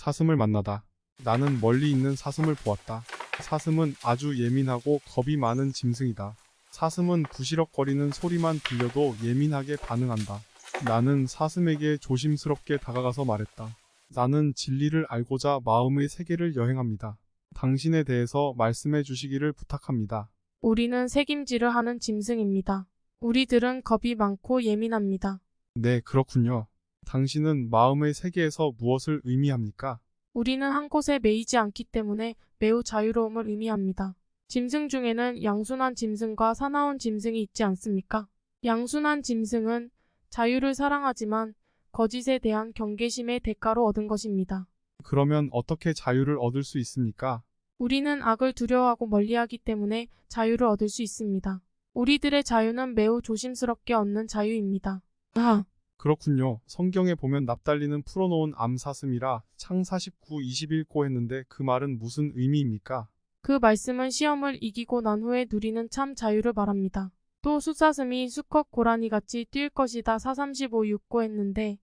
사슴을 만나다. 나는 멀리 있는 사슴을 보았다. 사슴은 아주 예민하고 겁이 많은 짐승이다. 사슴은 부시럭거리는 소리만 들려도 예민하게 반응한다. 나는 사슴에게 조심스럽게 다가가서 말했다. 나는 진리를 알고자 마음의 세계를 여행합니다. 당신에 대해서 말씀해 주시기를 부탁합니다. 우리는 색임질을 하는 짐승입니다. 우리들은 겁이 많고 예민합니다. 네, 그렇군요. 당신은 마음의 세계에서 무엇을 의미합니까? 우리는 한 곳에 매이지 않기 때문에 매우 자유로움을 의미합니다. 짐승 중에는 양순한 짐승과 사나운 짐승이 있지 않습니까? 양순한 짐승은 자유를 사랑하지만 거짓에 대한 경계심의 대가로 얻은 것입니다. 그러면 어떻게 자유를 얻을 수 있습니까? 우리는 악을 두려워하고 멀리하기 때문에 자유를 얻을 수 있습니다. 우리들의 자유는 매우 조심스럽게 얻는 자유입니다. 아, 그렇군요. 성경에 보면 납달리는 풀어놓은 암사슴이라 창 49, 21고 했는데 그 말은 무슨 의미입니까? 그 말씀은 시험을 이기고 난 후에 누리는 참 자유를 말합니다. 또 숫사슴이 수컷 고라니 같이 뛸 것이다 435 6고 했는데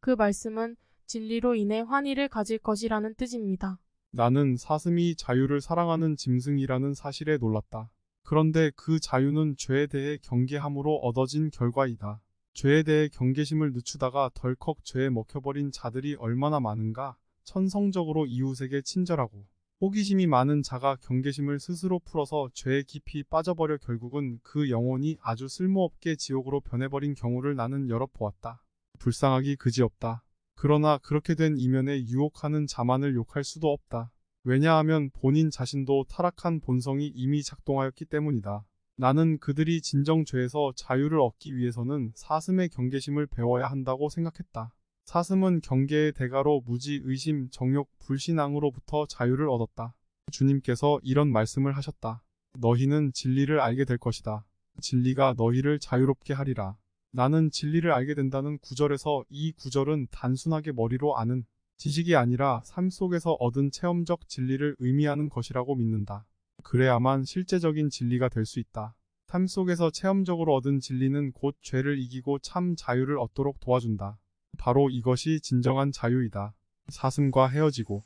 그 말씀은 진리로 인해 환희를 가질 것이라는 뜻입니다. 나는 사슴이 자유를 사랑하는 짐승이라는 사실에 놀랐다. 그런데 그 자유는 죄에 대해 경계함으로 얻어진 결과이다. 죄에 대해 경계심을 늦추다가 덜컥 죄에 먹혀버린 자들이 얼마나 많은가? 천성적으로 이웃에게 친절하고 호기심이 많은 자가 경계심을 스스로 풀어서 죄에 깊이 빠져버려 결국은 그 영혼이 아주 쓸모없게 지옥으로 변해버린 경우를 나는 여러 보았다. 불쌍하기 그지없다. 그러나 그렇게 된 이면에 유혹하는 자만을 욕할 수도 없다. 왜냐하면 본인 자신도 타락한 본성이 이미 작동하였기 때문이다. 나는 그들이 진정 죄에서 자유를 얻기 위해서는 사슴의 경계심을 배워야 한다고 생각했다. 사슴은 경계의 대가로 무지, 의심, 정욕, 불신앙으로부터 자유를 얻었다. 주님께서 이런 말씀을 하셨다. 너희는 진리를 알게 될 것이다. 진리가 너희를 자유롭게 하리라. 나는 진리를 알게 된다는 구절에서 이 구절은 단순하게 머리로 아는 지식이 아니라 삶 속에서 얻은 체험적 진리를 의미하는 것이라고 믿는다. 그래야만 실제적인 진리가 될 수 있다. 삶 속에서 체험적으로 얻은 진리는 곧 죄를 이기고 참 자유를 얻도록 도와준다. 바로 이것이 진정한 자유이다. 사슴과 헤어지고